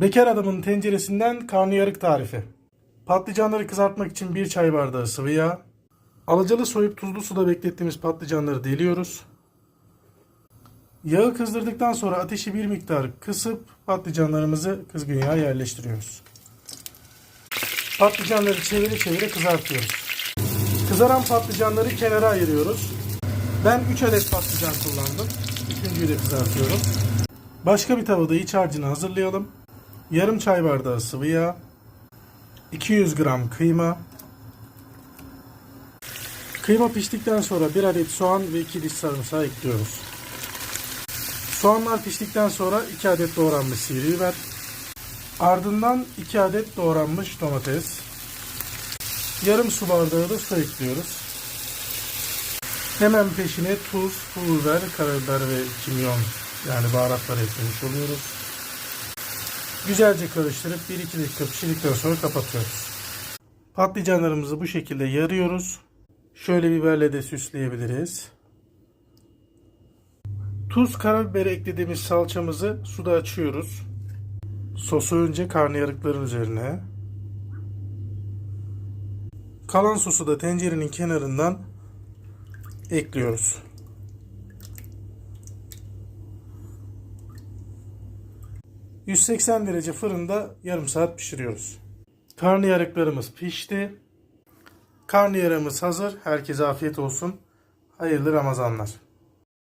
Bekar adamın tenceresinden karnıyarık tarifi. Patlıcanları kızartmak için bir çay bardağı sıvı yağ. Alacalı soyup tuzlu suda beklettiğimiz patlıcanları deliyoruz. Yağı kızdırdıktan sonra ateşi bir miktar kısıp patlıcanlarımızı kızgın yağa yerleştiriyoruz. Patlıcanları çevire çevire kızartıyoruz. Kızaran patlıcanları kenara ayırıyoruz. Ben 3 adet patlıcan kullandım. Üçüncüyü de kızartıyorum. Başka bir tavada iç harcını hazırlayalım. Yarım çay bardağı sıvı yağ. 200 gram kıyma. Kıyma piştikten sonra 1 adet soğan ve 2 diş sarımsağı ekliyoruz. Soğanlar piştikten sonra 2 adet doğranmış sivri biber. Ardından 2 adet doğranmış domates. Yarım su bardağı da su ekliyoruz. Hemen peşine tuz, pul biber, karabiber ve kimyon yani baharatlar eklemiş oluyoruz. Güzelce karıştırıp 1-2 dakika pişirdikten sonra kapatıyoruz. Patlıcanlarımızı bu şekilde yarıyoruz. Şöyle biberle de süsleyebiliriz. Tuz, karabiber eklediğimiz salçamızı suda açıyoruz. Sosu önce karnıyarıkların üzerine. Kalan sosu da tencerenin kenarından ekliyoruz. ...180 derece fırında yarım saat pişiriyoruz. Karnıyarıklarımız pişti. Karnıyarığımız hazır. Herkese afiyet olsun. Hayırlı Ramazanlar.